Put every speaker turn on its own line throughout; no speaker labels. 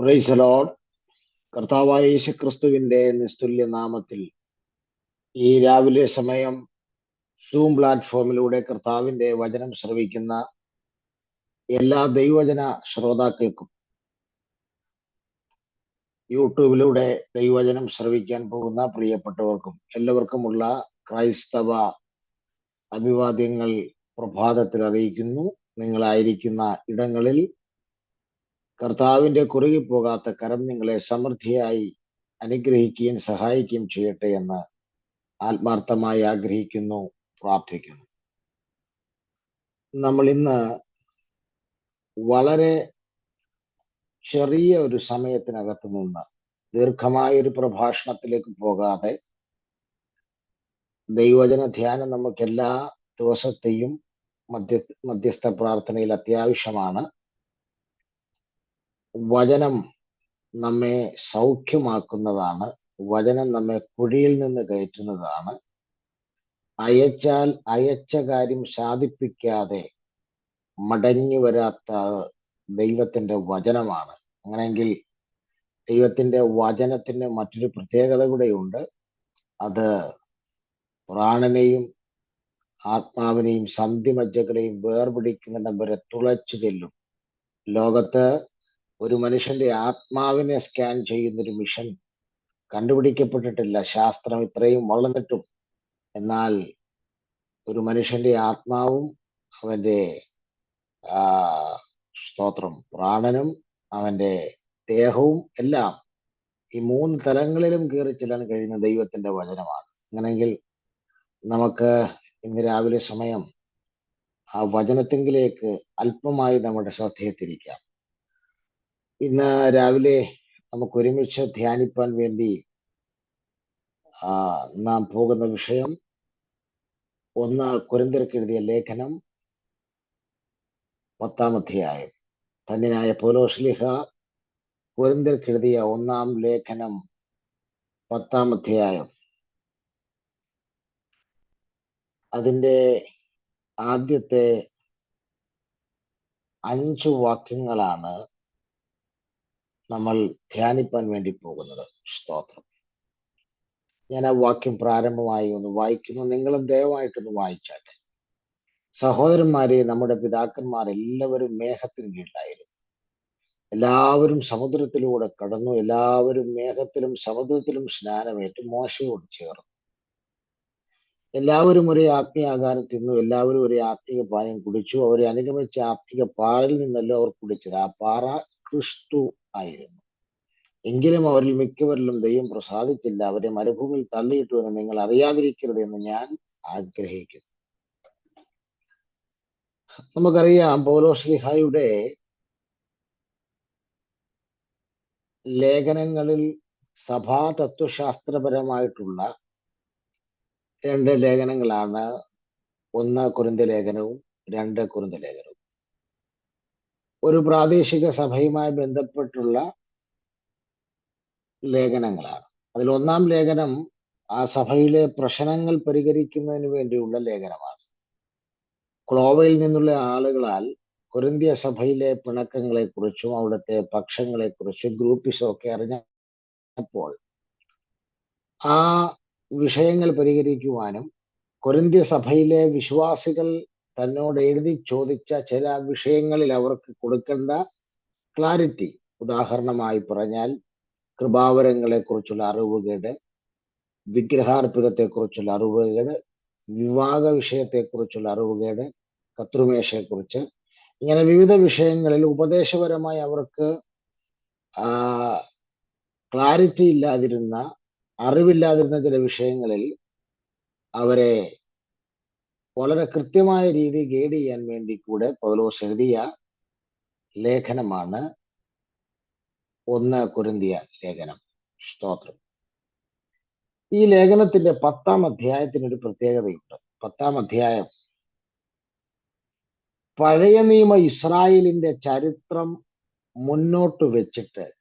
Price കർത്താവായ യേശുക്രിസ്തുവിന്റെ നിസ്തുല്യ നാമത്തിൽ ഈ രാവിലെ സമയം സൂം പ്ലാറ്റ്ഫോമിലൂടെ കർത്താവിന്റെ വചനം ശ്രവിക്കുന്ന എല്ലാ ദൈവജന ശ്രോതാക്കൾക്കും യൂട്യൂബിലൂടെ ദൈവവചനം ശ്രവിക്കാൻ പോകുന്ന പ്രിയപ്പെട്ടവർക്കും എല്ലാവർക്കുമുള്ള ക്രൈസ്തവ അഭിവാദ്യങ്ങൾ പ്രഭാതത്തിൽ അറിയിക്കുന്നു. നിങ്ങളായിരിക്കുന്ന ഇടങ്ങളിൽ കർത്താവിന്റെ കുറുകി പോകാത്ത കരം നിങ്ങളെ സമൃദ്ധിയായി അനുഗ്രഹിക്കുകയും സഹായിക്കുകയും ചെയ്യട്ടെ എന്ന് ആത്മാർത്ഥമായി ആഗ്രഹിക്കുന്നു പ്രാർത്ഥിക്കുന്നു. നമ്മൾ ഇന്ന് വളരെ ചെറിയ ഒരു സമയത്തിനകത്ത് നിന്ന് ദീർഘമായ ഒരു പ്രഭാഷണത്തിലേക്ക് പോകാതെ ദൈവജന ധ്യാനം നമുക്ക് എല്ലാ ദിവസത്തെയും മധ്യ മധ്യസ്ഥ പ്രാർത്ഥനയിൽ അത്യാവശ്യമാണ്. വചനം നമ്മെ സൗഖ്യമാക്കുന്നതാണ് വചനം നമ്മെ കുഴിയിൽ നിന്ന് കയറ്റുന്നതാണ്. അയച്ചാൽ അയച്ച കാര്യം സാധിപ്പിക്കാതെ മടങ്ങി വരാത്ത ദൈവത്തിന്റെ വചനമാണ്. അങ്ങനെയെങ്കിൽ ദൈവത്തിന്റെ വചനത്തിന് മറ്റൊരു പ്രത്യേകത കൂടെയുണ്ട്. അത് പ്രാണനെയും ആത്മാവിനെയും സന്ധിമജ്ജകളെയും വേർപിടിക്കുന്നിടം വരെ തുളച്ചു ചെല്ലും. ലോകത്ത് ഒരു മനുഷ്യന്റെ ആത്മാവിനെ സ്കാൻ ചെയ്യുന്ന ഒരു മിഷൻ കണ്ടുപിടിക്കപ്പെട്ടിട്ടില്ല. ശാസ്ത്രം ഇത്രയും വളർന്നിട്ടും. എന്നാൽ ഒരു മനുഷ്യന്റെ ആത്മാവും അവന്റെ സ്തോത്രം പ്രാണനും അവന്റെ ദേഹവും എല്ലാം ഈ മൂന്ന് തലങ്ങളിലും കയറി ചെല്ലാൻ കഴിയുന്ന ദൈവത്തിന്റെ വചനമാണ്. അങ്ങനെങ്കിൽ നമുക്ക് ഇന്ന് രാവിലെ സമയം ആ വചനത്തെങ്കിലേക്ക് അല്പമായി നമ്മുടെ ശ്രദ്ധയെ തിരിക്കാം. ഇന്ന് രാവിലെ നമുക്ക് ഒരുമിച്ച് ധ്യാനിപ്പാൻ വേണ്ടി നാം പോകുന്ന വിഷയം ഒന്ന് കുരന്തർക്ക് എഴുതിയ ലേഖനം പത്താം അധ്യായം. തന്നിനായ പോലോസ്ലിഹ കുരന്തർക്ക് എഴുതിയ ഒന്നാം ലേഖനം പത്താം അധ്യായം. അതിന്റെ ആദ്യത്തെ അഞ്ചു വാക്യങ്ങളാണ് നമ്മൾ ധ്യാനിപ്പാൻ വേണ്ടി പോകുന്നത്. സ്തോത്രം. ഞാൻ ആ വാക്യം പ്രാരംഭമായി ഒന്ന് വായിക്കുന്നു. നിങ്ങളും ദയവായിട്ടൊന്ന് വായിച്ചാട്ടെ. സഹോദരന്മാരെ നമ്മുടെ പിതാക്കന്മാർ എല്ലാവരും മേഘത്തിന് കീഴിലായിരുന്നു. എല്ലാവരും സമുദ്രത്തിലൂടെ കടന്നു. എല്ലാവരും മേഘത്തിലും സമുദ്രത്തിലും സ്നാനമേറ്റ് മോശയോട് ചേർന്നു. എല്ലാവരും ഒരേ ആത്മീയ ആകാരം തിന്നു. എല്ലാവരും ഒരേ ആത്മീയ പാനം കുടിച്ചു. അവരെ അനുഗമിച്ച ആത്മീയ പാറിൽ നിന്നല്ലോ അവർ കുടിച്ചത്. ആ പാറ ക്രിസ്തു ആയിരുന്നു. എങ്കിലും അവരിൽ മിക്കവരിലും ദൈവം പ്രസാദിച്ചില്ല. അവരെ മരുഭൂമിയിൽ തള്ളിയിട്ടു എന്ന് നിങ്ങൾ അറിയാതിരിക്കരുത് എന്ന് ഞാൻ ആഗ്രഹിക്കുന്നു. നമുക്കറിയാം പൗലോശ്ലിഹായുടെ ലേഖനങ്ങളിൽ സഭാ തത്വശാസ്ത്രപരമായിട്ടുള്ള രണ്ട് ലേഖനങ്ങളാണ്. ഒന്ന് കുരുന്ത ലേഖനവും രണ്ട് കുരുന്ത ലേഖനവും. ഒരു പ്രാദേശിക സഭയുമായി ബന്ധപ്പെട്ടുള്ള ലേഖനങ്ങളാണ്. അതിൽ ഒന്നാം ലേഖനം ആ സഭയിലെ പ്രശ്നങ്ങൾ പരിഹരിക്കുന്നതിന് വേണ്ടിയുള്ള ലേഖനമാണ്. ക്ലോവയിൽ നിന്നുള്ള ആളുകളാൽ കൊരിന്ത്യ സഭയിലെ പിണക്കങ്ങളെ കുറിച്ചും അവിടുത്തെ പക്ഷങ്ങളെ കുറിച്ചും ഗ്രൂപ്പിസും ഒക്കെ അറിഞ്ഞപ്പോൾ ആ വിഷയങ്ങൾ പരിഹരിക്കുവാനും കൊരിന്ത്യ സഭയിലെ വിശ്വാസികൾ തന്നോട് എഴുതി ചോദിച്ച ചില വിഷയങ്ങളിൽ അവർക്ക് കൊടുക്കേണ്ട ക്ലാരിറ്റി ഉദാഹരണമായി പറഞ്ഞാൽ കൃപാവരങ്ങളെ കുറിച്ചുള്ള അറിവുകേട് വിഗ്രഹാർപ്പിതത്തെ കുറിച്ചുള്ള അറിവുകേട് വിവാഹ വിഷയത്തെ കുറിച്ചുള്ള അറിവുകേട് കത്രുമേശയെക്കുറിച്ച് ഇങ്ങനെ വിവിധ വിഷയങ്ങളിൽ ഉപദേശപരമായി അവർക്ക് ക്ലാരിറ്റി ഇല്ലാതിരുന്ന അറിവില്ലാതിരുന്ന ചില വിഷയങ്ങളിൽ അവരെ വളരെ കൃത്യമായ രീതി ഗൈഡ് ചെയ്യാൻ വേണ്ടി കൂടെ പൗലോസ് എഴുതിയ ലേഖനമാണ് ഒന്ന് കുരുന്തിയ ലേഖനം. സ്തോത്രം. ഈ ലേഖനത്തിന്റെ പത്താം അധ്യായത്തിന് ഒരു പ്രത്യേകതയുണ്ട്. പത്താം അധ്യായം. പഴയ നിയമ ഇസ്രായേലിന്റെ ചരിത്രം മുന്നോട്ട് വെച്ചിട്ട്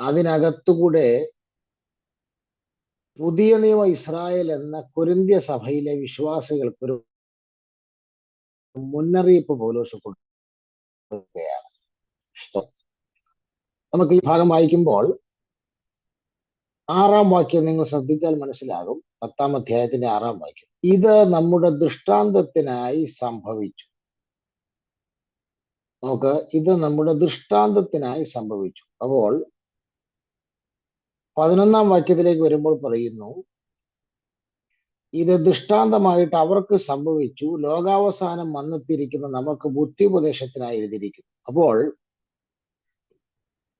അതിനകത്തുകൂടെ പുതിയ നിയമ ഇസ്രായേൽ എന്ന കുരിന്ത്യ സഭയിലെ വിശ്വാസികൾക്ക് ഒരു മുന്നറിയിപ്പ് പൗലോസ് കൊടുക്കുകയാണ്. നമുക്ക് ഈ ഭാഗം വായിക്കുമ്പോൾ ആറാം വാക്യം നിങ്ങൾ ശ്രദ്ധിച്ചാൽ മനസ്സിലാകും. പത്താം അധ്യായത്തിന്റെ ആറാം വാക്യം. ഇത് നമ്മുടെ ദൃഷ്ടാന്തത്തിനായി സംഭവിച്ചു. നമുക്ക് ഇത് നമ്മുടെ ദൃഷ്ടാന്തത്തിനായി സംഭവിച്ചു. അപ്പോൾ പതിനൊന്നാം വാക്യത്തിലേക്ക് വരുമ്പോൾ പറയുന്നു ഇത് ദൃഷ്ടാന്തമായിട്ട് അവർക്ക് സംഭവിച്ചു. ലോകാവസാനം വന്നെത്തിയിരിക്കുന്ന നമുക്ക് ബുദ്ധിപദേശത്തിനായി എഴുതിയിരിക്കുന്നു. അപ്പോൾ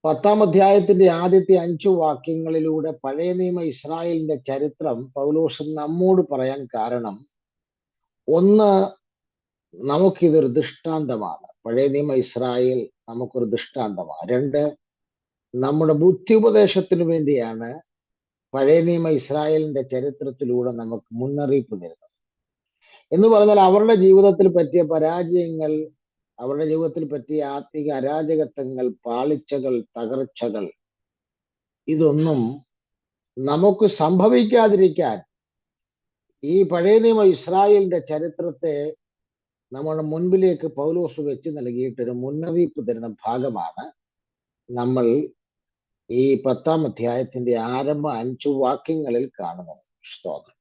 പത്താം അധ്യായത്തിന്റെ ആദ്യത്തെ അഞ്ചു വാക്യങ്ങളിലൂടെ പഴയ നിയമ ഇസ്രായേലിന്റെ ചരിത്രം പൗലോസ് നമ്മോട് പറയാൻ കാരണം ഒന്ന് നമുക്കിതൊരു ദൃഷ്ടാന്തമാണ്. പഴയ നിയമ ഇസ്രായേൽ നമുക്കൊരു ദൃഷ്ടാന്തമാണ്. രണ്ട് നമ്മുടെ ബുദ്ധി ഉപദേശത്തിനു വേണ്ടിയാണ് പഴയ നിയമ ഇസ്രായേലിന്റെ ചരിത്രത്തിലൂടെ നമുക്ക് മുന്നറിയിപ്പ് തരുന്നത്. എന്ന് പറഞ്ഞാൽ അവരുടെ ജീവിതത്തിൽ പറ്റിയ പരാജയങ്ങൾ അവരുടെ ജീവിതത്തിൽ പറ്റിയ ആത്മിക അരാജകത്വങ്ങൾ പാളിച്ചകൾ തകർച്ചകൾ ഇതൊന്നും നമുക്ക് സംഭവിക്കാതിരിക്കാൻ ഈ പഴയ നിയമ ഇസ്രായേലിന്റെ ചരിത്രത്തെ നമ്മുടെ മുൻപിലേക്ക് പൗലോസ് വെച്ച് നൽകിയിട്ടൊരു മുന്നറിയിപ്പ് തരുന്ന ഭാഗമാണ് നമ്മൾ ഈ പത്താം അധ്യായത്തിന്റെ ആരംഭ അഞ്ചു വാക്യങ്ങളിൽ കാണുന്നത് സ്തോത്രം.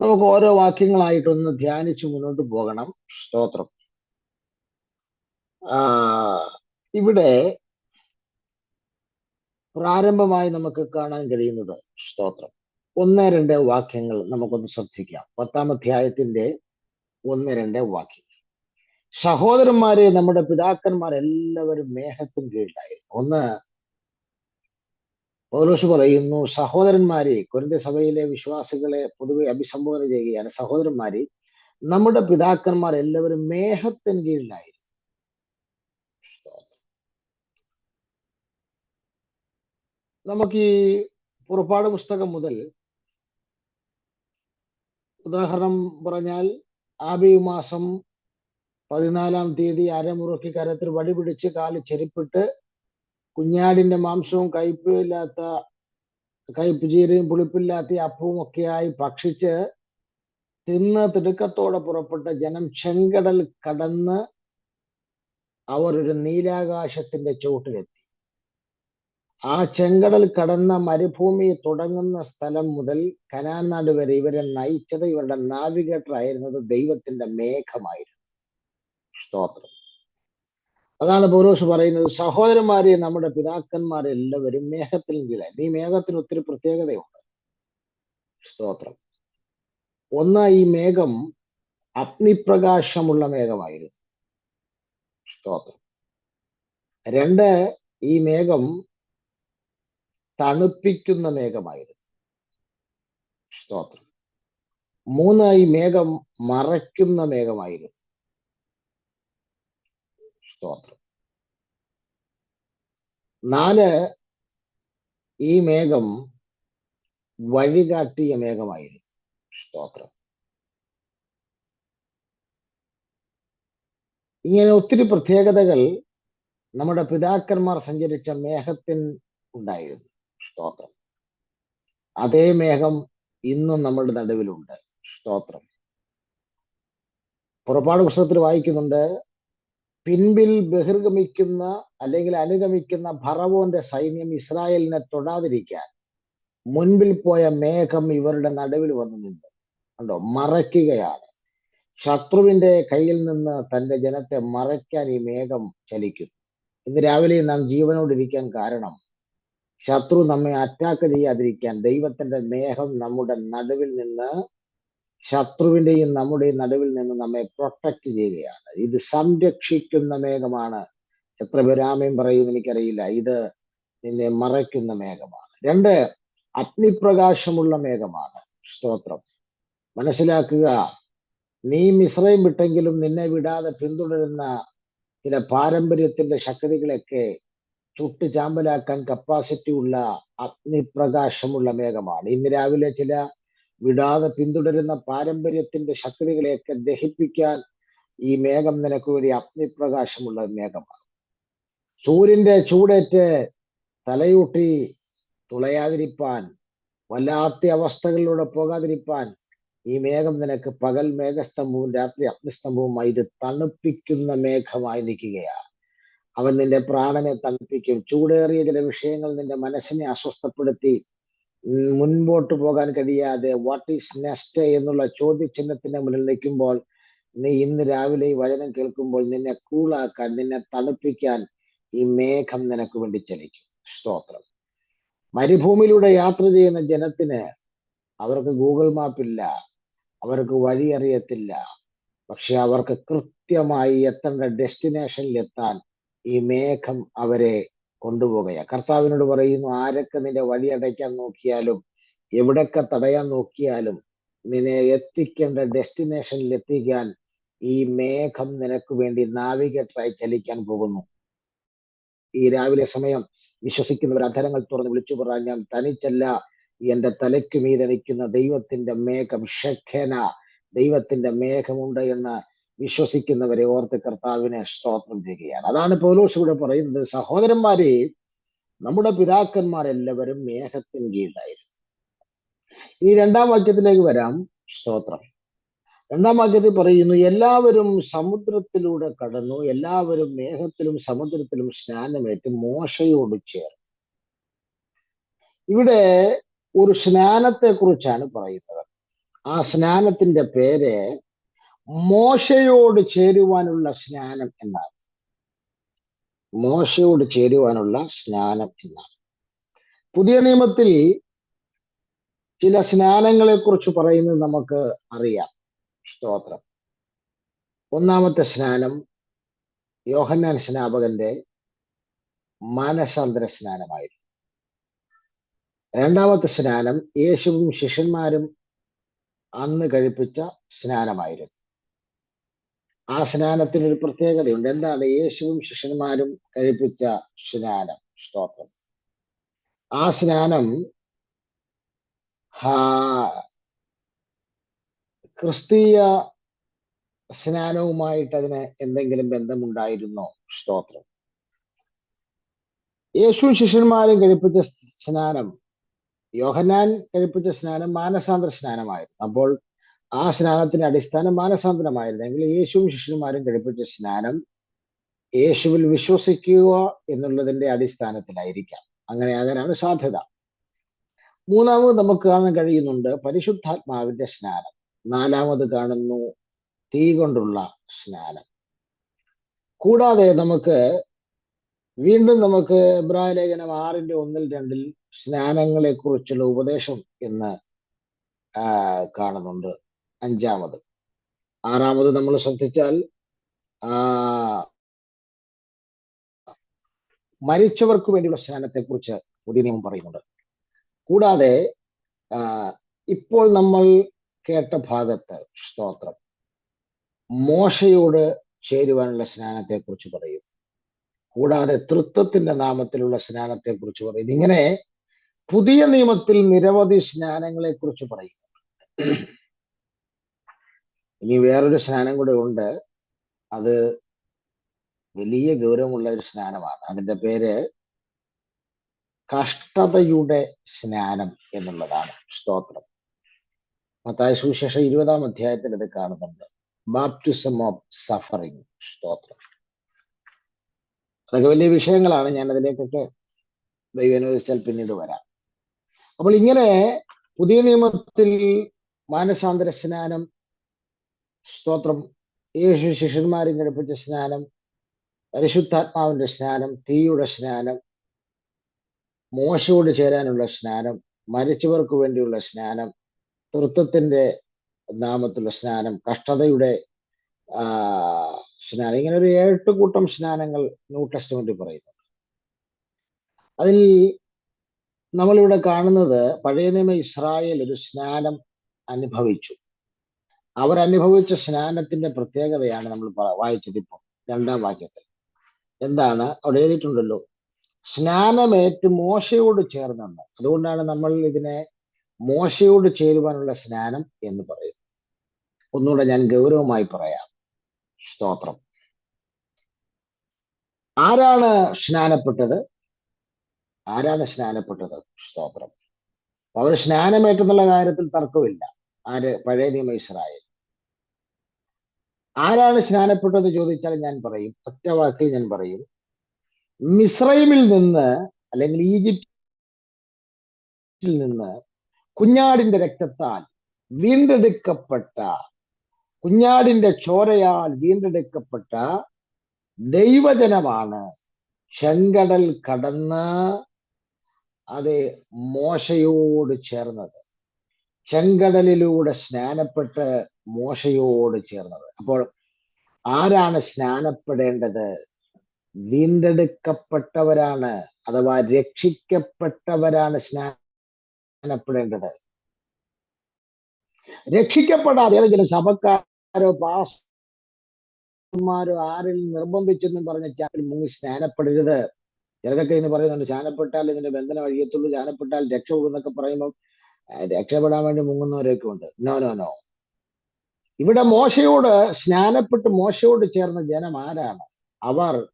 നമുക്ക് ഓരോ വാക്യങ്ങളായിട്ടൊന്ന് ധ്യാനിച്ചു മുന്നോട്ട് പോകണം. സ്തോത്രം. ഇവിടെ പ്രാരംഭമായി നമുക്ക് കാണാൻ കഴിയുന്നത് സ്തോത്രം. ഒന്ന് രണ്ട് വാക്യങ്ങൾ നമുക്കൊന്ന് ശ്രദ്ധിക്കാം. പത്താം അധ്യായത്തിന്റെ ഒന്ന് രണ്ട് വാക്യങ്ങൾ സഹോദരന്മാരെ നമ്മുടെ പിതാക്കന്മാർ എല്ലാവരും മേഘത്തിന് കീഴിലായിരുന്നു. ഒന്ന് പൗലോസ് പറയുന്നു സഹോദരന്മാരെ കുരുന്ത സഭയിലെ വിശ്വാസികളെ പൊതുവെ അഭിസംബോധന ചെയ്യുകയാണ് സഹോദരന്മാരെ. നമ്മുടെ പിതാക്കന്മാർ എല്ലാവരും മേഘത്തിന് കീഴിലായിരുന്നു. നമുക്ക് ഈ പുറപ്പാട് പുസ്തകം മുതൽ ഉദാഹരണം പറഞ്ഞാൽ ആബി മാസം പതിനാലാം തീയതി അരമുറുക്കി കരത്തിൽ വടി പിടിച്ച് കാൽ ചെരുപ്പിട്ട് കുഞ്ഞാടിന്റെ മാംസവും കയ്പില്ലാത്ത കയ്പ് ചീരയും പുളിപ്പില്ലാത്ത അപ്പവും ഒക്കെയായി ഭക്ഷിച്ച് തിന്ന് തിടുക്കത്തോടെ പുറപ്പെട്ട ജനം ചെങ്കടൽ കടന്ന് അവർ ഒരു നീലാകാശത്തിന്റെ ചുവട്ടിലെത്തി. ആ ചെങ്കടൽ കടന്ന മരുഭൂമി തുടങ്ങുന്ന സ്ഥലം മുതൽ കനാൻ നാട് വരെ ഇവരെ നയിച്ചത് ഇവരുടെ നാവിഗേറ്റർ ആയിരുന്നത് ദൈവത്തിന്റെ മേഘമായിരുന്നു. സ്തോത്രം. അതാണ് പൗരോസ് പറയുന്നത് സഹോദരന്മാരെ നമ്മുടെ പിതാക്കന്മാരെല്ലാവരും മേഘത്തിൽ കീഴായി. ഈ മേഘത്തിന് ഒത്തിരി പ്രത്യേകതയുണ്ട്. സ്തോത്രം. ഒന്ന് ഈ മേഘം അഗ്നിപ്രകാശമുള്ള മേഘമായിരുന്നു. സ്തോത്രം. രണ്ട് ഈ മേഘം തണുപ്പിക്കുന്ന മേഘമായിരുന്നു. സ്തോത്രം. മൂന്ന് ഈ മേഘം മറയ്ക്കുന്ന മേഘമായിരുന്നു. സ്തോത്രം. നാല് ഈ മേഘം വഴികാട്ടിയ മേഘമായിരുന്നു. സ്തോത്രം. ഇങ്ങനെ ഒത്തിരി പ്രത്യേകതകൾ നമ്മുടെ പിതാക്കന്മാർ സഞ്ചരിച്ച മേഘത്തിൻ ഉണ്ടായിരുന്നു. സ്തോത്രം. അതേ മേഘം ഇന്നും നമ്മുടെ നടുവിലുണ്ട്. സ്തോത്രം. പുറപ്പാട് പുസ്തകത്തിൽ വായിക്കുന്നുണ്ട് പിൻപിൽ ബഹിർഗമിക്കുന്ന അല്ലെങ്കിൽ അനുഗമിക്കുന്ന ഭറവോന്റെ സൈന്യം ഇസ്രായേലിനെ തൊടാതിരിക്കാൻ മുൻപിൽ പോയ മേഘം ഇവരുടെ നടുവിൽ വന്നു നിന്നു. കണ്ടോ? മറയ്ക്കുകയാണ്. ശത്രുവിന്റെ കയ്യിൽ നിന്ന് തന്റെ ജനത്തെ മറയ്ക്കാൻ ഈ മേഘം ചലിക്കും ഇന്ന് രാവിലെ നാം ജീവനോടിരിക്കാൻ കാരണം ശത്രു നമ്മെ അറ്റാക്ക് ചെയ്യാതിരിക്കാൻ ദൈവത്തിന്റെ മേഘം നമ്മുടെ നടുവിൽ നിന്ന് ശത്രുവിന്റെയും നമ്മുടെയും നടുവിൽ നിന്ന് നമ്മെ പ്രൊട്ടക്ട് ചെയ്യുകയാണ്. ഇത് സംരക്ഷിക്കുന്ന മേഘമാണ്. എത്ര പേരാമയും പറയും എനിക്കറിയില്ല. ഇത് നിന്നെ മറയ്ക്കുന്ന മേഘമാണ്. രണ്ട് അഗ്നിപ്രകാശമുള്ള മേഘമാണ്. സ്തോത്രം. മനസ്സിലാക്കുക നീ മിശ്രയും വിട്ടെങ്കിലും നിന്നെ വിടാതെ പിന്തുടരുന്ന ചില പാരമ്പര്യത്തിന്റെ ശക്തികളൊക്കെ ചുട്ടു ചാമ്പലാക്കാൻ കപ്പാസിറ്റി ഉള്ള അഗ്നിപ്രകാശമുള്ള മേഘമാണ്. ഇന്ന് രാവിലെ ചില വിടാതെ പിന്തുടരുന്ന പാരമ്പര്യത്തിന്റെ ശക്തികളെയൊക്കെ ദഹിപ്പിക്കാൻ ഈ മേഘം നിനക്ക് വേണ്ടി അഗ്നിപ്രകാശമുള്ള മേഘമാണ്. സൂര്യന്റെ ചൂടേറ്റ് തലയൂട്ടി തുളയാതിരിപ്പാൻ വല്ലാത്ത അവസ്ഥകളിലൂടെ പോകാതിരിപ്പാൻ ഈ മേഘം നിനക്ക് പകൽ മേഘസ്തംഭവും രാത്രി അഗ്നിസ്തംഭവുമായി ഇത് തണുപ്പിക്കുന്ന മേഘമായി നിൽക്കുകയാണ്. അവൻ നിന്റെ പ്രാണനെ തണുപ്പിക്കും. ചൂടേറിയ ചില വിഷയങ്ങൾ നിന്റെ മനസ്സിനെ അസ്വസ്ഥപ്പെടുത്തി മുൻപോട്ട് പോകാൻ കഴിയാതെ വാട്ട് ഈസ് നെസ്റ്റ് എന്നുള്ള ചോദ്യചിഹ്നത്തിന്റെ മുന്നിൽ നിൽക്കുമ്പോൾ നീ ഇന്ന് രാവിലെ ഈ വചനം കേൾക്കുമ്പോൾ നിന്നെ കൂളാക്കാൻ നിന്നെ തണുപ്പിക്കാൻ ഈ മേഘം നിനക്ക് വേണ്ടി ചലിക്കും. സ്തോത്രം. മരുഭൂമിയിലൂടെ യാത്ര ചെയ്യുന്ന ജനത്തിന് അവർക്ക് ഗൂഗിൾ മാപ്പില്ല അവർക്ക് വഴി അറിയത്തില്ല പക്ഷെ അവർക്ക് കൃത്യമായി എത്തേണ്ട ഡെസ്റ്റിനേഷനിൽ എത്താൻ ഈ മേഘം അവരെ കൊണ്ടുപോകുക കർത്താവിനോട് പറയുന്നു ആരൊക്കെ നിന്റെ വഴി അടയ്ക്കാൻ നോക്കിയാലും എവിടൊക്കെ തടയാൻ നോക്കിയാലും നിന്നെ എത്തിക്കേണ്ട ഡെസ്റ്റിനേഷനിൽ എത്തിക്കാൻ ഈ മേഘം നിനക്ക് വേണ്ടി നാവികേറ്ററായി ചലിക്കാൻ പോകുന്നു. ഈ രാവിലെ സമയം വിശ്വസിക്കുന്നവർ അധരങ്ങൾ തുറന്ന് വിളിച്ചു പറയാൻ ഞാൻ തനിച്ചല്ല എന്റെ തലയ്ക്ക് മീതെ നിൽക്കുന്ന ദൈവത്തിന്റെ മേഘം ഷഖന ദൈവത്തിന്റെ മേഘമുണ്ട് എന്ന് വിശ്വസിക്കുന്നവരെ ഓർത്ത് കർത്താവിനെ സ്തോത്രം ചെയ്യുകയാണ്. അതാണ് പൗലോസ് ഇവിടെ പറയുന്നത് സഹോദരന്മാരെ നമ്മുടെ പിതാക്കന്മാരെല്ലാവരും മേഘത്തിന് കീഴിലായിരുന്നു. ഈ രണ്ടാം വാക്യത്തിലേക്ക് വരാം. സ്തോത്രം. രണ്ടാം വാക്യത്തിൽ പറയുന്നു എല്ലാവരും സമുദ്രത്തിലൂടെ കടന്നു എല്ലാവരും മേഘത്തിലും സമുദ്രത്തിലും സ്നാനമേറ്റ് മോശയോട് ചേർന്നു. ഇവിടെ ഒരു സ്നാനത്തെ കുറിച്ചാണ് പറയുന്നത്. ആ സ്നാനത്തിന്റെ പേര് മോശയോട് ചേരുവാനുള്ള സ്നാനം എന്നാണ്. മോശയോട് ചേരുവാനുള്ള സ്നാനം എന്നാണ്. പുതിയ നിയമത്തിൽ ചില സ്നാനങ്ങളെ കുറിച്ച് പറയുന്നത് നമുക്ക് അറിയാം. സ്തോത്രം. ഒന്നാമത്തെ സ്നാനം യോഹന്നാൻ സ്നാപകന്റെ മാനസാന്തര സ്നാനമായിരുന്നു. രണ്ടാമത്തെ സ്നാനം യേശുവും ശിഷ്യന്മാരും അന്ന് കഴിപ്പിച്ച സ്നാനമായിരുന്നു. ആ സ്നാനത്തിന് ഒരു പ്രത്യേകതയുണ്ട്. എന്താണ്? യേശുവും ശിഷ്യന്മാരും കഴിപ്പിച്ച സ്നാനം സ്തോത്രം. ആ സ്നാനം ക്രിസ്തീയ സ്നാനവുമായിട്ട് അതിന് എന്തെങ്കിലും ബന്ധമുണ്ടായിരുന്നോ? സ്തോത്രം. യേശു ശിഷ്യന്മാരും കഴിപ്പിച്ച സ്നാനം യോഹന്നാൻ കഴിപ്പിച്ച സ്നാനം മാനസാന്തര സ്നാനമായിരുന്നു അപ്പോൾ ആ സ്നാനത്തിന്റെ അടിസ്ഥാനം മാനസാന്തരമായിരുന്നെങ്കിൽ യേശുവും ശിഷ്യന്മാരും കഴിപ്പിച്ച സ്നാനം യേശുവിൽ വിശ്വസിക്കുക എന്നുള്ളതിന്റെ അടിസ്ഥാനത്തിലായിരിക്കാം. അങ്ങനെ ആകാനാണ് സാധ്യത. മൂന്നാമത് നമുക്ക് കാണാൻ കഴിയുന്നുണ്ട് പരിശുദ്ധാത്മാവിന്റെ സ്നാനം. നാലാമത് കാണുന്നു തീ കൊണ്ടുള്ള സ്നാനം. കൂടാതെ നമുക്ക് വീണ്ടും നമുക്ക് ലേഖനം ആറിന്റെ ഒന്നിൽ രണ്ടിൽ സ്നാനങ്ങളെ കുറിച്ചുള്ള ഉപദേശം എന്ന് കാണുന്നുണ്ട്. അഞ്ചാമത്. ആറാമത് നമ്മൾ ശ്രദ്ധിച്ചാൽ മരിച്ചവർക്ക് വേണ്ടിയുള്ള സ്നാനത്തെ കുറിച്ച് പുതിയ നിയമം പറയുന്നുണ്ട്. കൂടാതെ ഇപ്പോൾ നമ്മൾ കേട്ട ഭാഗത്ത് സ്തോത്രം. മോശയോട് ചേരുവാനുള്ള സ്നാനത്തെ കുറിച്ച് പറയുന്നു കൂടാതെ തൃത്വത്തിന്റെ നാമത്തിലുള്ള സ്നാനത്തെ കുറിച്ച് പറയും. ഇങ്ങനെ പുതിയ നിയമത്തിൽ നിരവധി സ്നാനങ്ങളെ കുറിച്ച് പറയുന്നു ഇനി വേറൊരു സ്നാനം കൂടെ ഉണ്ട്. അത് വലിയ ഗൗരവമുള്ള ഒരു സ്നാനമാണ്. അതിന്റെ പേര് കഷ്ടതയുടെ സ്നാനം എന്നുള്ളതാണ് സ്തോത്രം. മത്തായ സുവിശേഷം ഇരുപതാം അധ്യായത്തിൽ ഇത് കാണുന്നുണ്ട്. ബാപ്റ്റിസം ഓഫ് സഫറിങ് സ്തോത്രം. അതൊക്കെ വലിയ വിഷയങ്ങളാണ്. ഞാൻ അതിലേക്കൊക്കെ ദൈവം അനുവദിച്ചാൽ പിന്നീട് വരാം. അപ്പോൾ ഇങ്ങനെ പുതിയ നിയമത്തിൽ മാനസാന്തര സ്നാനം സ്തോത്രം. യേശു ശിഷ്യന്മാരും കഴിപ്പിച്ച സ്നാനം പരിശുദ്ധാത്മാവിന്റെ സ്നാനം തീയുടെ സ്നാനം മോശയോട് ചേരാനുള്ള സ്നാനം മരിച്ചവർക്ക് വേണ്ടിയുള്ള സ്നാനം തൃത്വത്തിന്റെ നാമത്തിലുള്ള സ്നാനം കഷ്ടതയുടെ സ്നാനം. ഇങ്ങനെ ഒരു എട്ട് കൂട്ടം സ്നാനങ്ങൾ ന്യൂ ടെസ്റ്റ്മെന്റിൽ പറയുന്നു. അതിൽ നമ്മളിവിടെ കാണുന്നത് പഴയ നിയമ ഇസ്രായേൽ ഒരു സ്നാനം അനുഭവിച്ചു. അവർ അനുഭവിച്ച സ്നാനത്തിന്റെ പ്രത്യേകതയാണ് നമ്മൾ വായിച്ചത് ഇപ്പോൾ രണ്ടാം വാക്യത്തിൽ. എന്താണ്? അവിടെ എഴുതിയിട്ടുണ്ടല്ലോ. സ്നാനമേറ്റ് മോശയോട് ചേർന്നെന്ന്. അതുകൊണ്ടാണ് നമ്മൾ ഇതിനെ മോശയോട് ചേരുവാനുള്ള സ്നാനം എന്ന് പറയുന്നത്. ഒന്നുകൂടെ ഞാൻ ഗൗരവമായി പറയാം. സ്തോത്രം. ആരാണ് സ്നാനപ്പെട്ടത്? ആരാണ് സ്നാനപ്പെട്ടത്? സ്തോത്രം. അവർ സ്നാനമേറ്റെന്നുള്ള കാര്യത്തിൽ തർക്കമില്ല. ആര്? പഴയ നിയമ ഇസ്രായേൽ. ആരാണ് സ്നാനപ്പെട്ടത് ചോദിച്ചാൽ ഞാൻ പറയും. ഒറ്റവാക്കിൽ ഞാൻ പറയും. മിസ്രൈമിൽ നിന്ന് അല്ലെങ്കിൽ ഈജിപ്തിൽ നിന്ന് കുഞ്ഞാടിന്റെ രക്തത്താൽ വീണ്ടെടുക്കപ്പെട്ട കുഞ്ഞാടിന്റെ ചോരയാൽ വീണ്ടെടുക്കപ്പെട്ട ദൈവജനമാണ് ചെങ്കടൽ കടന്ന് അത് മോശയോട് ചേർന്നത്. ചെങ്കടലിലൂടെ സ്നാനപ്പെട്ട് മോശയോട് ചേർന്നത്. അപ്പോൾ ആരാണ് സ്നാനപ്പെടേണ്ടത്? വീണ്ടെടുക്കപ്പെട്ടവരാണ് അഥവാ രക്ഷിക്കപ്പെട്ടവരാണ് സ്നാനപ്പെടേണ്ടത്? രക്ഷിക്കപ്പെടാതെ ഏതെങ്കിലും സഭക്കാരോ പാസ്മാരോ ആരിൽ നിർബന്ധിച്ചെന്നും പറഞ്ഞ ചാറ്റിൽ മുങ്ങി സ്നാനപ്പെടരുത്. ചിലരൊക്കെ ഇന്ന് പറയുന്നുണ്ട് ചാനപ്പെട്ടാൽ ഇതിന്റെ ബന്ധനം അഴിയത്തുള്ളൂ സ്നാനപ്പെട്ടാൽ രക്ഷപ്പെടും എന്നൊക്കെ പറയുമ്പോൾ രക്ഷപ്പെടാൻ വേണ്ടി മുങ്ങുന്നവരൊക്കെ ഉണ്ട്. നോ നോ നോ ഇവിടെ മോശയോട് സ്നാനപ്പെട്ട് മോശയോട് ചേർന്ന ജനം ആരാണ്? അവർ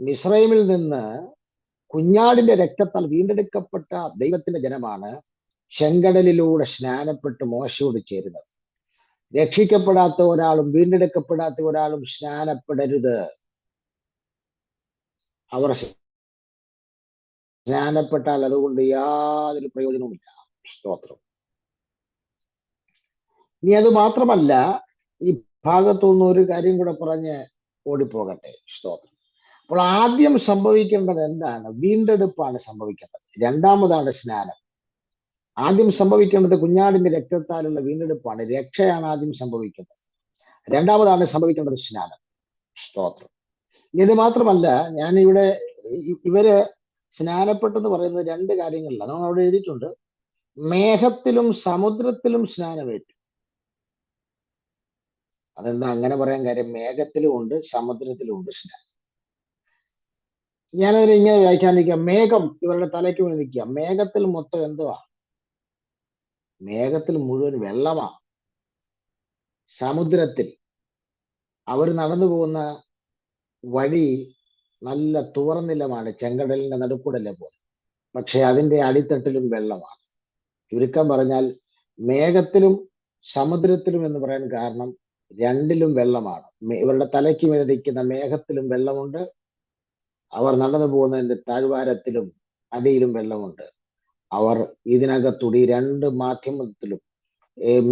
മിസ്രൈമിൽ നിന്ന് കുഞ്ഞാടിന്റെ രക്തത്താൽ വീണ്ടെടുക്കപ്പെട്ട ദൈവത്തിന്റെ ജനമാണ് ചെങ്കടലിലൂടെ സ്നാനപ്പെട്ട് മോശയോട് ചേരുന്നത്. രക്ഷിക്കപ്പെടാത്ത ഒരാളും വീണ്ടെടുക്കപ്പെടാത്ത ഒരാളും സ്നാനപ്പെടരുത്. അവർ സ്നാനപ്പെട്ടാൽ അതുകൊണ്ട് യാതൊരു പ്രയോജനവുമില്ല. സ്തോത്രം. ഇനി അത് മാത്രമല്ല ഈ ഭാഗത്തുനിന്ന് ഒരു കാര്യം കൂടെ പറഞ്ഞ് ഓടിപ്പോകട്ടെ. സ്തോത്രം. അപ്പോൾ ആദ്യം സംഭവിക്കേണ്ടത് എന്താണ്? വീണ്ടെടുപ്പാണ് സംഭവിക്കേണ്ടത്. രണ്ടാമതാണ് സ്നാനം. ആദ്യം സംഭവിക്കേണ്ടത് കുഞ്ഞാടിന്റെ രക്തത്താലുള്ള വീണ്ടെടുപ്പാണ്. രക്ഷയാണ് ആദ്യം സംഭവിക്കേണ്ടത്. രണ്ടാമതാണ് സംഭവിക്കേണ്ടത് സ്നാനം. സ്തോത്രം. ഇത് മാത്രമല്ല ഞാൻ ഇവിടെ ഇവർ സ്നാനപ്പെട്ടെന്ന് പറയുന്നത് രണ്ട് കാര്യങ്ങളിലാണ്. നമ്മൾ അവിടെ എഴുതിയിട്ടുണ്ട് മേഘത്തിലും സമുദ്രത്തിലും സ്നാനമേറ്റു. അതെന്താ? അങ്ങനെ പറയാൻ കാര്യം മേഘത്തിലും ഉണ്ട് സമുദ്രത്തിലും ഉണ്ട് സ്നാനം ഞാനതിനെ ഇങ്ങനെ വ്യാഖ്യാനിക്കാം. മേഘം ഇവരുടെ തലയ്ക്ക് വേണ്ടി നിൽക്കുക. മേഘത്തിൽ മൊത്തം എന്തുവാ? മേഘത്തിൽ മുഴുവൻ വെള്ളമാ. സമുദ്രത്തിൽ അവർ നടന്നു പോകുന്ന വഴി നല്ല തുറന്നിലമാണ് ചെങ്കടലിന്റെ നടുക്കൂടല്ലേ പോലെ പക്ഷെ അതിന്റെ അടിത്തട്ടിലും വെള്ളമാണ്. ചുരുക്കം പറഞ്ഞാൽ മേഘത്തിലും സമുദ്രത്തിലും എന്ന് പറയാൻ കാരണം രണ്ടിലും വെള്ളമാണ്. ഇവരുടെ തലയ്ക്ക് മീതെ നിൽക്കുന്ന മേഘത്തിലും വെള്ളമുണ്ട്. അവർ നടന്നു പോകുന്നതിന്റെ താഴ്വാരത്തിലും അടിയിലും വെള്ളമുണ്ട്. അവർ ഇതിനകത്തൂടി രണ്ട് മാധ്യമത്തിലും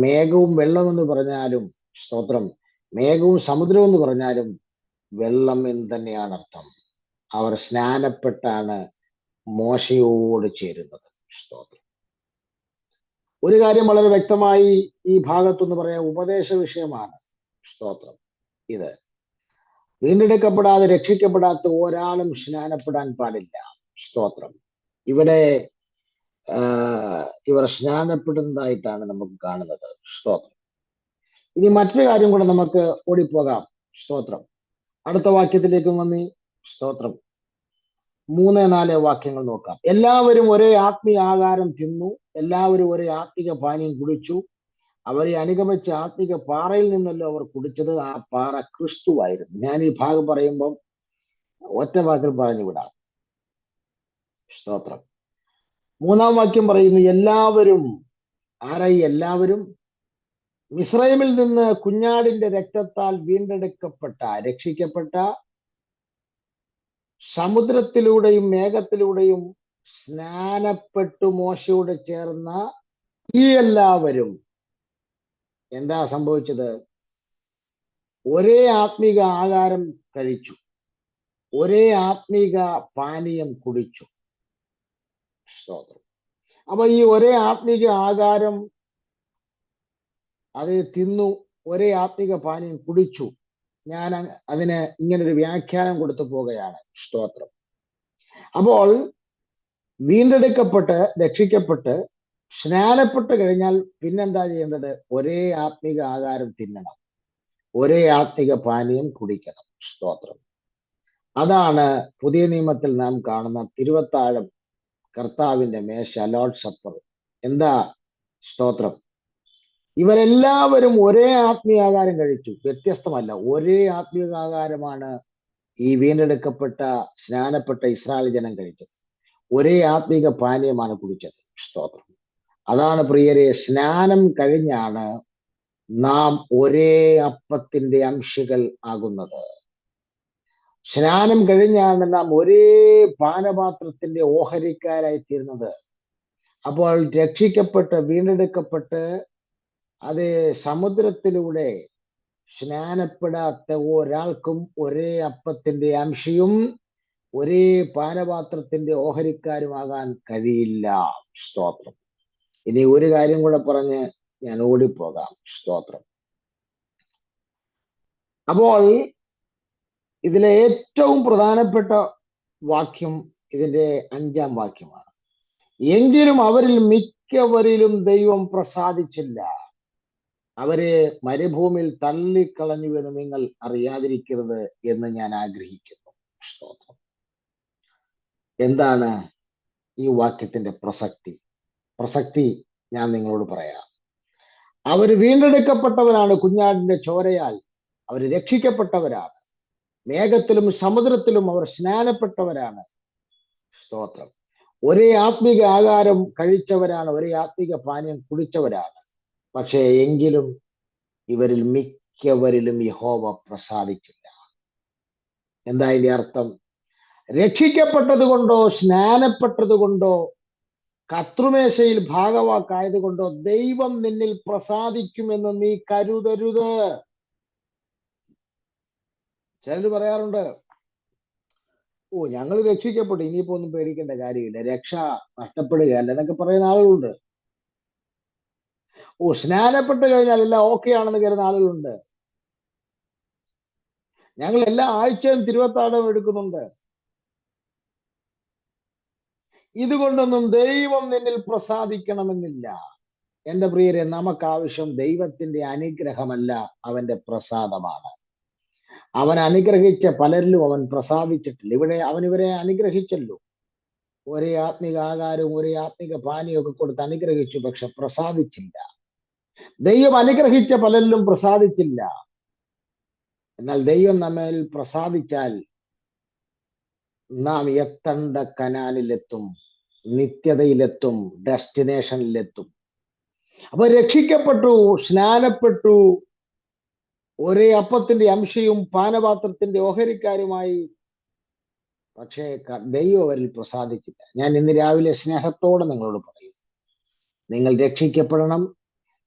മേഘവും വെള്ളം എന്ന് പറഞ്ഞാലും സ്തോത്രം മേഘവും സമുദ്രവും എന്ന് പറഞ്ഞാലും വെള്ളം എന്ന് തന്നെയാണ് അർത്ഥം. അവർ സ്നാനപ്പെട്ടാണ് മോശയോട് ചേരുന്നത്. സ്തോത്രം. ഒരു കാര്യം വളരെ വ്യക്തമായി ഈ ഭാഗത്തുനിന്ന് പറയാൻ ഉപദേശ വിഷയമാണ്. സ്തോത്രം. ഇത് വീണ്ടെടുക്കപ്പെടാതെ രക്ഷിക്കപ്പെടാത്ത ഒരാളും സ്നാനപ്പെടാൻ പാടില്ല. സ്തോത്രം. ഇവിടെ ഇവർ സ്നാനപ്പെടുന്നതായിട്ടാണ് നമുക്ക് കാണുന്നത്. സ്തോത്രം. ഇനി മറ്റൊരു കാര്യം കൂടെ നമുക്ക് ഓടിപ്പോകാം. സ്തോത്രം. അടുത്ത വാക്യത്തിലേക്ക് വന്നി. സ്തോത്രം. മൂന്ന് നാല് വാക്യങ്ങൾ നോക്കാം. എല്ലാവരും ഒരേ ആത്മീയ ആകാരം തിന്നു. എല്ലാവരും ഒരു ആത്മിക പാനീയം കുടിച്ചു. അവരെ അനുഗമിച്ച ആത്മിക പാറയിൽ നിന്നല്ലോ അവർ കുടിച്ചത്. ആ പാറ ക്രിസ്തുവായിരുന്നു. ഞാൻ ഈ ഭാഗം പറയുമ്പം ഒറ്റ വാക്കിൽ പറഞ്ഞു വിടാം. സ്തോത്രം. മൂന്നാം വാക്യം പറയുന്നു എല്ലാവരും ആരായി? എല്ലാവരും മിസ്രൈമിൽ നിന്ന് കുഞ്ഞാടിന്റെ രക്തത്താൽ വീണ്ടെടുക്കപ്പെട്ട രക്ഷിക്കപ്പെട്ട സമുദ്രത്തിലൂടെയും മേഘത്തിലൂടെയും സ്നാനപ്പെട്ടു മോശയോട് ചേർന്ന ഈ എല്ലാവരും എന്താ സംഭവിച്ചത്? ഒരേ ആത്മീക ആകാരം കഴിച്ചു. ഒരേ ആത്മീക പാനീയം കുടിച്ചു. സ്തോത്രം. അപ്പൊ ഈ ഒരേ ആത്മീക ആകാരം അത് തിന്നു ഒരേ ആത്മീക പാനീയം കുടിച്ചു. ഞാൻ അതിന് ഇങ്ങനൊരു വ്യാഖ്യാനം കൊടുത്തു പോകുകയാണ് സ്തോത്രം. അപ്പോൾ വീണ്ടെടുക്കപ്പെട്ട് രക്ഷിക്കപ്പെട്ട് സ്നാനപ്പെട്ട് കഴിഞ്ഞാൽ പിന്നെന്താ ചെയ്യേണ്ടത്? ഒരേ ആത്മിക ആകാരം തിന്നണം. ഒരേ ആത്മിക പാനീയം കുടിക്കണം. സ്തോത്രം. അതാണ് പുതിയ നിയമത്തിൽ നാം കാണുന്ന തിരുവത്താഴം കർത്താവിന്റെ മേശ ലോഡ് സപ്പർ. എന്താ? സ്തോത്രം. ഇവരെല്ലാവരും ഒരേ ആത്മീയാകാരം കഴിച്ചു. വ്യത്യസ്തമല്ല. ഒരേ ആത്മീയാകാരമാണ് ഈ വീണ്ടെടുക്കപ്പെട്ട സ്നാനപ്പെട്ട ഇസ്രായേൽ ജനം കഴിച്ചത്. ഒരേ ആത്മീക പാനീയമാണ് കുടിച്ചത്. സ്തോത്രം. അതാണ് പ്രിയരെ സ്നാനം കഴിഞ്ഞാണ് നാം ഒരേ അപ്പത്തിന്റെ അംശികൾ ആകുന്നത്. സ്നാനം കഴിഞ്ഞാണ് നാം ഒരേ പാനപാത്രത്തിന്റെ ഓഹരിക്കാരായി തീരുന്നത്. അപ്പോൾ രക്ഷിക്കപ്പെട്ട് വീണ്ടെടുക്കപ്പെട്ട് അത് സമുദ്രത്തിലൂടെ സ്നാനപ്പെടാത്ത ഒരാൾക്കും ഒരേ അപ്പത്തിന്റെ അംശയും ഒരേ പാനപാത്രത്തിന്റെ ഓഹരിക്കാരുമാകാൻ കഴിയില്ല. സ്തോത്രം. ഇനി ഒരു കാര്യം കൂടെ പറഞ്ഞ് ഞാൻ ഓടിപ്പോകാം. സ്തോത്രം. അപ്പോൾ ഇതിലെ ഏറ്റവും പ്രധാനപ്പെട്ട വാക്യം ഇതിന്റെ അഞ്ചാം വാക്യമാണ്. എങ്കിലും അവരിൽ മിക്കവരിലും ദൈവം പ്രസാദിച്ചില്ല. അവരെ മരുഭൂമിയിൽ തള്ളിക്കളഞ്ഞു എന്ന് നിങ്ങൾ അറിയാതിരിക്കരുത് എന്ന് ഞാൻ ആഗ്രഹിക്കുന്നു. സ്തോത്രം. എന്താണ് ഈ വാക്യത്തിന്റെ പ്രസക്തി? പ്രസക്തി ഞാൻ നിങ്ങളോട് പറയാം. അവർ വീണ്ടെടുക്കപ്പെട്ടവരാണ് കുഞ്ഞാടിന്റെ ചോരയാൽ. അവർ രക്ഷിക്കപ്പെട്ടവരാണ്. മേഘത്തിലും സമുദ്രത്തിലും അവർ സ്നാനപ്പെട്ടവരാണ്. സ്തോത്രം. ഒരേ ആത്മിക ആകാരം കഴിച്ചവരാണ് ഒരേ ആത്മിക പാനീയം കുടിച്ചവരാണ്. പക്ഷേ എങ്കിലും ഇവരിൽ മിക്കവരിലും യഹോവ പ്രസാദിച്ചില്ല. എന്താ ഇതിന്റെ അർത്ഥം? രക്ഷിക്കപ്പെട്ടത് കൊണ്ടോ സ്നാനപ്പെട്ടത് കൊണ്ടോ കത്രുമേശയിൽ ഭാഗവാക്കായത് കൊണ്ടോ ദൈവം നിന്നിൽ പ്രസാദിക്കുമെന്ന് നീ കരുതരുത്. ചിലർ പറയാറുണ്ട് ഓ ഞങ്ങൾ രക്ഷിക്കപ്പെട്ടു ഇനിയിപ്പോ ഒന്നും പേടിക്കേണ്ട കാര്യമില്ല രക്ഷ നഷ്ടപ്പെടുകയല്ല എന്നൊക്കെ പറയുന്ന ആളുകളുണ്ട്. ഓ സ്നാനപ്പെട്ട് കഴിഞ്ഞാൽ എല്ലാം ഓക്കെ ആണെന്ന് കരുതുന്ന ആളുകളുണ്ട്. ഞങ്ങൾ എല്ലാ ആഴ്ചയും തിരുവത്താടം എടുക്കുന്നുണ്ട്. ഇതുകൊണ്ടൊന്നും ദൈവം നിന്നിൽ പ്രസാദിക്കണമെന്നില്ല. എന്റെ പ്രിയരെ നമുക്ക് ആവശ്യം ദൈവത്തിന്റെ അനുഗ്രഹമല്ല അവന്റെ പ്രസാദമാണ്. അവൻ അനുഗ്രഹിച്ച പലരിലും അവൻ പ്രസാദിച്ചിട്ടില്ല. ഇവിടെ അവൻ ഇവരെ അനുഗ്രഹിച്ചല്ലോ. ഒരേ ആത്മിക ആകാരവും ഒരേ ആത്മിക ഒക്കെ കൊടുത്ത് അനുഗ്രഹിച്ചു പക്ഷെ പ്രസാദിച്ചില്ല. ദൈവം അനുഗ്രഹിച്ച പലരിലും പ്രസാദിച്ചില്ല. എന്നാൽ ദൈവം നമ്മിൽ പ്രസാദിച്ചാൽ നാം എത്തേണ്ട കനാലിലെത്തും നിത്യതയിലെത്തും ഡെസ്റ്റിനേഷനിലെത്തും. അപ്പൊ രക്ഷിക്കപ്പെട്ടു സ്നാനപ്പെട്ടു. ഒരേ അപ്പത്തിന്റെ അംശയും പാനപാത്രത്തിന്റെ ഓഹരിക്കാരുമായി. പക്ഷേ ദൈവം അവരിൽ പ്രസാദിച്ചില്ല. ഞാൻ ഇന്ന് രാവിലെ സ്നേഹത്തോടെ നിങ്ങളോട് പറയും. നിങ്ങൾ രക്ഷിക്കപ്പെടണം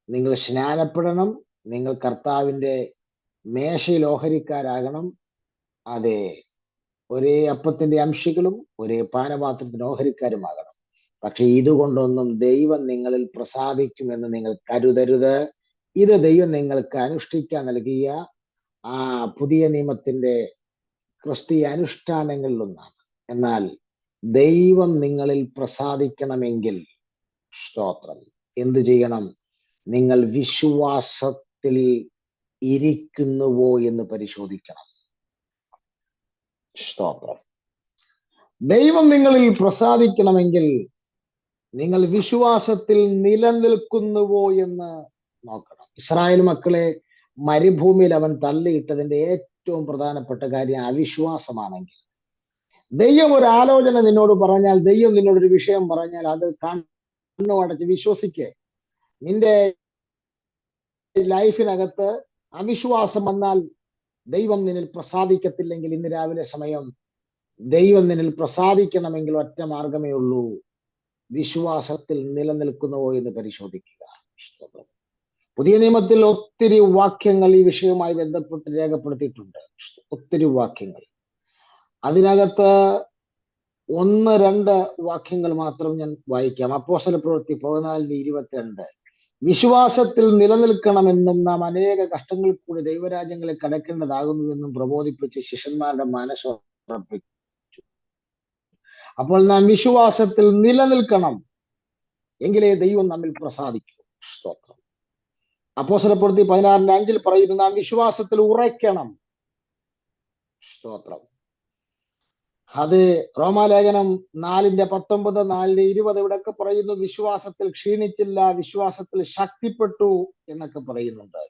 നിങ്ങൾ സ്നാനപ്പെടണം നിങ്ങൾ കർത്താവിന്റെ മേശയിൽ ഓഹരിക്കാരാകണം. അതെ. ഒരേ അപ്പത്തിന്റെ അംശികളും ഒരേ പാനപാത്രത്തിന്റെ ഓഹരിക്കാരുമാകണം. പക്ഷെ ഇതുകൊണ്ടൊന്നും ദൈവം നിങ്ങളിൽ പ്രസാദിക്കുമെന്ന് നിങ്ങൾ കരുതരുത്. ഇത് ദൈവം നിങ്ങൾക്ക് അനുഷ്ഠിക്കാൻ നൽകിയ ആ പുതിയ നിയമത്തിന്റെ ക്രിസ്തീയ അനുഷ്ഠാനങ്ങളിലൊന്നാണ് എന്നാൽ ദൈവം നിങ്ങളിൽ പ്രസാദിക്കണമെങ്കിൽ സ്തോത്രം. എന്തു ചെയ്യണം? നിങ്ങൾ വിശ്വാസത്തിൽ ഇരിക്കുന്നുവോ എന്ന് പരിശോധിക്കണം. സ്തോത്രം. ദൈവം നിങ്ങളിൽ പ്രസാദിക്കണമെങ്കിൽ നിങ്ങൾ വിശ്വാസത്തിൽ നിലനിൽക്കുന്നുവോ എന്ന് നോക്കണം. ഇസ്രായേൽ മക്കളെ മരുഭൂമിയിൽ അവൻ തള്ളിയിട്ടതിന്റെ ഏറ്റവും പ്രധാനപ്പെട്ട കാര്യം അവിശ്വാസമാണെങ്കിൽ. ദൈവം ഒരു ആലോചന നിന്നോട് പറഞ്ഞാൽ ദൈവം നിന്നോടൊരു വിഷയം പറഞ്ഞാൽ അത് കണ്ണു അടച്ച് വിശ്വസിക്കേ. നിന്റെ ലൈഫിനകത്ത് അവിശ്വാസം വന്നാൽ ദൈവം നിന്നിൽ പ്രസാദിക്കത്തില്ലെങ്കിൽ ഇന്ന് രാവിലെ സമയം ദൈവം നിന്നിൽ പ്രസാദിക്കണമെങ്കിൽ ഒറ്റ മാർഗമേ ഉള്ളൂ. വിശ്വാസത്തിൽ നിലനിൽക്കുന്നുവോ എന്ന് പരിശോധിക്കുക. പുതിയ നിയമത്തിൽ ഒത്തിരി വാക്യങ്ങൾ ഈ വിഷയവുമായി ബന്ധപ്പെട്ട് രേഖപ്പെടുത്തിയിട്ടുണ്ട്. ഒത്തിരി വാക്യങ്ങൾ. അതിനകത്ത് ഒന്ന് രണ്ട് വാക്യങ്ങൾ മാത്രം ഞാൻ വായിക്കാം. അപ്പോസല പ്രവൃത്തി പതിനാലിന് ഇരുപത്തിരണ്ട്. വിശ്വാസത്തിൽ നിലനിൽക്കണമെന്നും നാം അനേക കഷ്ടങ്ങൾ കൂടി ദൈവരാജ്യങ്ങളെ കടക്കേണ്ടതാകുന്നുവെന്നും പ്രബോധിപ്പിച്ച് ശിഷ്യന്മാരുടെ മനസ്സുറപ്പിച്ചു അപ്പോൾ നാം വിശ്വാസത്തിൽ നിലനിൽക്കണം എങ്കിലേ ദൈവം നമ്മിൽ പ്രസാദിക്കൂ. സ്തോത്രം. അപ്പോസലപ്പെടുത്തി പതിനാറിന്റെ അഞ്ചിൽ പറയുന്നു നാം വിശ്വാസത്തിൽ ഉറയ്ക്കണം. സ്തോത്രം. അത് റോമാലേഖനം നാലിന്റെ പത്തൊമ്പത് നാലിന്റെ ഇരുപത് ഇവിടൊക്കെ പറയുന്നു വിശ്വാസത്തിൽ ക്ഷീണിച്ചില്ല വിശ്വാസത്തിൽ ശക്തിപ്പെട്ടു എന്നൊക്കെ പറയുന്നുണ്ട്.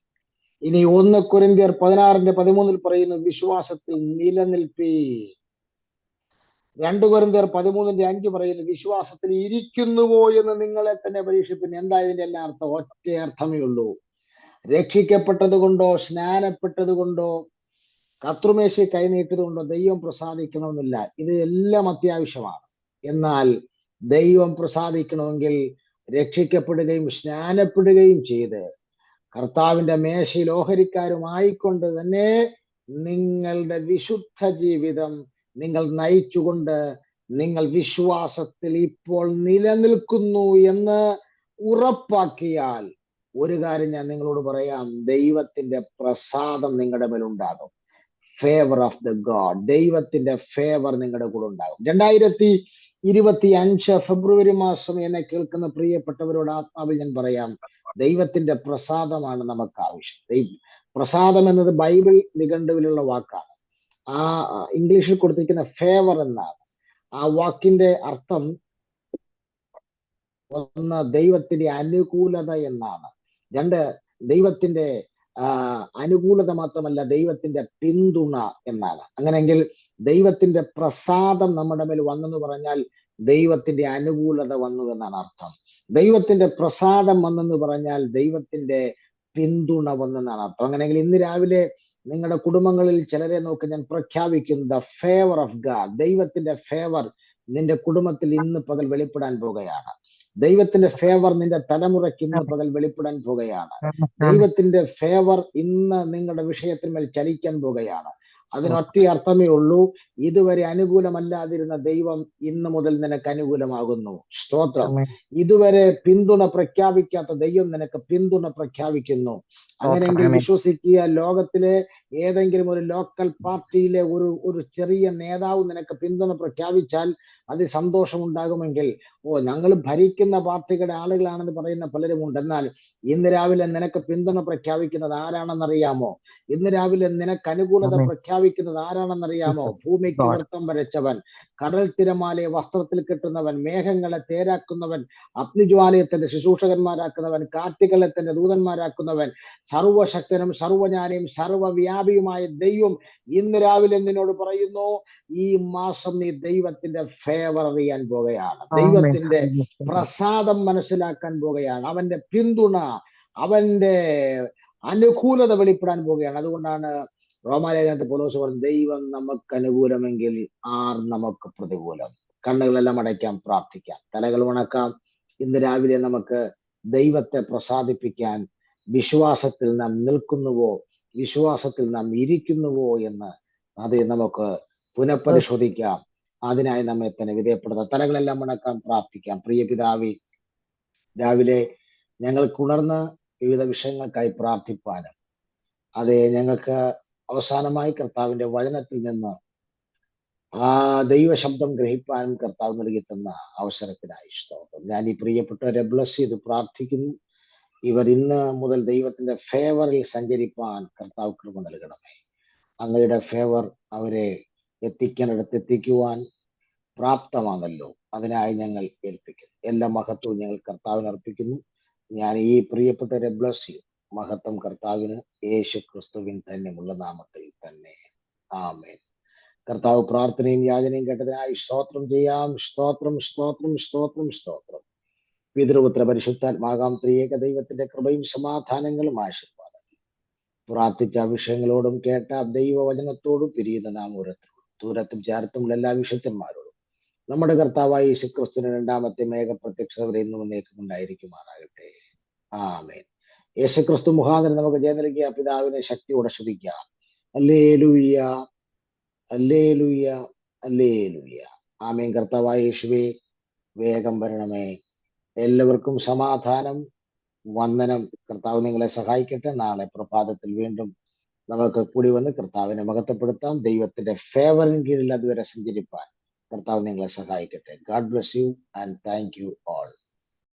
ഇനി ഒന്ന് കുരിന്തിയർ പതിനാറിന്റെ പതിമൂന്നിൽ പറയുന്നു വിശ്വാസത്തിൽ നിലനിൽപ്പി. രണ്ടു കൊരിന്തിയർ പതിമൂന്നിന്റെ അഞ്ച് പറയുന്നു വിശ്വാസത്തിൽ ഇരിക്കുന്നുവോ എന്ന് നിങ്ങളെ തന്നെ പരീക്ഷിപ്പിന് എന്താ ഇതിന്റെ എല്ലാ അർത്ഥം? ഒറ്റ അർത്ഥമേ ഉള്ളൂ. രക്ഷിക്കപ്പെട്ടത് കൊണ്ടോ സ്നാനപ്പെട്ടത് കൊണ്ടോ കത്രുമേശി കൈനീട്ടത് കൊണ്ടോ ദൈവം പ്രസാദിക്കണമെന്നില്ല. ഇത് എല്ലാം അത്യാവശ്യമാണ്. എന്നാൽ ദൈവം പ്രസാദിക്കണമെങ്കിൽ രക്ഷിക്കപ്പെടുകയും സ്നാനപ്പെടുകയും ചെയ്ത് കർത്താവിന്റെ മേശയിൽ ഓഹരിക്കാരുമായിക്കൊണ്ട് തന്നെ നിങ്ങളുടെ വിശുദ്ധ ജീവിതം നിങ്ങൾ നയിച്ചുകൊണ്ട് നിങ്ങൾ വിശ്വാസത്തിൽ ഇപ്പോൾ നിലനിൽക്കുന്നു എന്ന് ഉറപ്പാക്കിയാൽ ഒരു കാര്യം ഞാൻ നിങ്ങളോട് പറയാം. ദൈവത്തിന്റെ പ്രസാദം നിങ്ങളുടെ മേലുണ്ടാകും. ഫേവർ ഓഫ് ദ ഗോഡ് ദൈവത്തിന്റെ ഫേവർ നിങ്ങളുടെ കൂടെ ഉണ്ടാകും. രണ്ടായിരത്തി ഇരുപത്തി അഞ്ച് ഫെബ്രുവരി മാസം എന്നെ കേൾക്കുന്ന പ്രിയപ്പെട്ടവരോട് ആത്മാവിൽ ഞാൻ പറയാം ദൈവത്തിന്റെ പ്രസാദമാണ് നമുക്ക് ആവശ്യം. ദൈവം പ്രസാദം എന്നത് ബൈബിൾ നിഘണ്ടുവിലുള്ള വാക്കാണ്. ആ ഇംഗ്ലീഷിൽ കൊടുത്തിരിക്കുന്ന ഫേവർ എന്നാണ്. ആ വാക്കിന്റെ അർത്ഥം ഒന്ന് ദൈവത്തിന്റെ അനുകൂലത എന്നാണ്. രണ്ട് ദൈവത്തിന്റെ അനുകൂലത മാത്രമല്ല ദൈവത്തിന്റെ പിന്തുണ എന്നാണ്. അങ്ങനെയെങ്കിൽ ദൈവത്തിന്റെ പ്രസാദം നമ്മുടെ മേൽ വന്നെന്ന് പറഞ്ഞാൽ ദൈവത്തിന്റെ അനുകൂലത വന്നു എന്നാണ് അർത്ഥം. ദൈവത്തിന്റെ പ്രസാദം വന്നെന്ന് പറഞ്ഞാൽ ദൈവത്തിന്റെ പിന്തുണ വന്നെന്നാണ് അർത്ഥം. അങ്ങനെയെങ്കിൽ ഇന്ന് രാവിലെ നിങ്ങളുടെ കുടുംബങ്ങളിൽ ചിലരെ നോക്കി ഞാൻ പ്രഖ്യാപിക്കുന്നു ദ ഫേവർ ഓഫ് ഗാഡ് ദൈവത്തിന്റെ ഫേവർ നിന്റെ കുടുംബത്തിൽ ഇന്ന് പകൽ വെളിപ്പെടാൻ പോകുകയാണ് ദൈവത്തിന്റെ ഫേവർ നിന്റെ തലമുറയ്ക്ക് ഇന്ന് പകൽ വെളിപ്പെടാൻ പോകുകയാണ്. ദൈവത്തിന്റെ ഫേവർ ഇന്ന് നിങ്ങളുടെ വിഷയത്തിന്മേൽ ചലിക്കാൻ പോകുകയാണ്. അതിനൊറ്റ അർത്ഥമേ ഉള്ളൂ. ഇതുവരെ അനുകൂലമല്ലാതിരുന്ന ദൈവം ഇന്ന് മുതൽ നിനക്ക് അനുകൂലമാകുന്നു. സ്തോത്രം. ഇതുവരെ പിന്തുണ പ്രഖ്യാപിക്കാത്ത ദൈവം നിനക്ക് പിന്തുണ പ്രഖ്യാപിക്കുന്നു. അങ്ങനെയെങ്കിൽ വിശ്വസിക്കുക ലോകത്തിലെ ഏതെങ്കിലും ഒരു ലോക്കൽ പാർട്ടിയിലെ ഒരു ഒരു ചെറിയ നേതാവ് നിനക്ക് പിന്തുണ പ്രഖ്യാപിച്ചാൽ അത് സന്തോഷമുണ്ടാകുമെങ്കിൽ ഓ ഞങ്ങൾ ഭരിക്കുന്ന പാർട്ടികളുടെ ആളുകളാണെന്ന് പറയുന്ന പലരും ഉണ്ട് എന്നാൽ ഇന്ന് രാവിലെ നിനക്ക് പിന്തുണ പ്രഖ്യാപിക്കുന്നത് ആരാണെന്നറിയാമോ? ഇന്ന് രാവിലെ നിനക്ക് അനുകൂലത പ്രഖ്യാപിക്കുന്നത് ആരാണെന്നറിയാമോ? ഭൂമിക്ക് വൃത്തം വരച്ചവൻ കടൽ തിരമാലയെ വസ്ത്രത്തിൽ കെട്ടുന്നവൻ മേഘങ്ങളെ തേരാക്കുന്നവൻ അഗ്നിജ്വാലയത്തിന്റെ ശുശ്രൂഷകന്മാരാക്കുന്നവൻ കാറ്റുകളെ തന്റെ ദൂതന്മാരാക്കുന്നവൻ സർവശക്തനും സർവജ്ഞാനിയും സർവവ്യാപിയുമായ ദൈവം ഇന്ന് രാവിലെ നിന്നോട് പറയുന്നു ഈ മാസം നീ ദൈവത്തിന്റെ ഫേവർ അറിയാൻ പോവുകയാണ്. ദൈവത്തിന്റെ പ്രസാദം മനസ്സിലാക്കാൻ പോവുകയാണ്. അവന്റെ പിന്തുണ അവന്റെ അനുകൂലത വെളിപ്പെടാൻ പോവുകയാണ്. അതുകൊണ്ടാണ് റോമാലേഖനത്തെ പോലോസ് പറഞ്ഞു ദൈവം നമുക്ക് അനുകൂലമെങ്കിൽ ആർ നമുക്ക് പ്രതികൂലം. കണ്ണുകളെല്ലാം അടയ്ക്കാം പ്രാർത്ഥിക്കാം. തലകൾ ഉണക്കാം. ഇന്ന് രാവിലെ നമുക്ക് ദൈവത്തെ പ്രസാദിപ്പിക്കാൻ വിശ്വാസത്തിൽ നാം നിൽക്കുന്നുവോ വിശ്വാസത്തിൽ നാം ഇരിക്കുന്നുവോ എന്ന് അത് നമുക്ക് പുനഃപരിശോധിക്കാം. അതിനായി നമ്മെ തന്നെ വിധേയപ്പെടുത്താം. തലകളെല്ലാം ഉണക്കാം പ്രാർത്ഥിക്കാം. പ്രിയ പിതാവി രാവിലെ ഞങ്ങൾക്ക് ഉണർന്ന് വിവിധ വിഷയങ്ങൾക്കായി പ്രാർത്ഥിപ്പാനും അതെ ഞങ്ങൾക്ക് അവസാനമായി കർത്താവിന്റെ വചനത്തിൽ നിന്ന് ആ ദൈവശബ്ദം ഗ്രഹിപ്പാനും കർത്താവ് നൽകി തന്ന അവസരത്തിനായി സ്തോത്രം. ഞാൻ ഈ പ്രിയപ്പെട്ടവരെ ബ്ലസ് ചെയ്ത് പ്രാർത്ഥിക്കുന്നു. ഇവർ ഇന്ന് മുതൽ ദൈവത്തിന്റെ ഫേവറിൽ സഞ്ചരിപ്പാൻ കർത്താവ് കൃപ നൽകണമേ. അങ്ങയുടെ ഫേവർ അവരെ എത്തിക്കാനിടത്ത് എത്തിക്കുവാൻ പ്രാപ്തമാണല്ലോ. അതിനായി ഞങ്ങൾ ഏൽപ്പിക്കുന്നു. എല്ലാ മഹത്വവും ഞങ്ങൾ കർത്താവിന് അർപ്പിക്കുന്നു. ഞാൻ ഈ പ്രിയപ്പെട്ടവരെ ബ്ലസ് ചെയ്യും മഹത്വം കർത്താവിന് യേശു ക്രിസ്തുവിൻ തന്നെയുള്ള നാമത്തിൽ തന്നെ. ആമേൻ. കർത്താവ് പ്രാർത്ഥനയും യാചനയും കേട്ടതിനായി സ്തോത്രം ചെയ്യാം. സ്തോത്രം സ്തോത്രം സ്തോത്രം സ്തോത്രം. പിതൃപുത്ര പരിശുദ്ധാത്മാകാം ത്രിയേക ദൈവത്തിന്റെ കൃപയും സമാധാനങ്ങളും ആശീർവാദം പ്രാർത്ഥിച്ച വിഷയങ്ങളോടും കേട്ട ദൈവവചനത്തോടും പിരിയുന്ന നാം ഓരോരുത്തരോടും ദൂരത്തും ചേർത്തുമുള്ള എല്ലാ വിശുദ്ധന്മാരോടും. നമ്മുടെ കർത്താവായ യേശുക്രിസ്തുവിന്റെ രണ്ടാമത്തെ മേഘ പ്രത്യക്ഷത വരെ ഇന്നും ഉണ്ടായിരിക്കുമാറാകട്ടെ. ആമേൻ. യേശുക്രിസ്തു മുഖാന്തരം നമുക്ക് ജയം നൽകിയ പിതാവിനെ ശക്തി ശ്രദ്ധിക്കാം അല്ലേ ലൂയ്യ അല്ലേ ലൂയ്യ അല്ലേ ലൂയ്യ ആമേൻ. കർത്താവായ യേശുവേ വേഗം വരണമേ. എല്ലാവർക്കും സമാധാനം വന്ദനം. കർത്താവ് നിങ്ങളെ സഹായിക്കട്ടെ. നാളെ പ്രഭാതത്തിൽ വീണ്ടും നമുക്ക് കൂടി വന്ന് കർത്താവിനെ മഹത്വപ്പെടുത്താം. ദൈവത്തിന്റെ ഫേവറിന് കീഴിൽ അതുവരെ സഞ്ചരിപ്പാൻ കർത്താവ് നിങ്ങളെ സഹായിക്കട്ടെ. God bless you and thank you all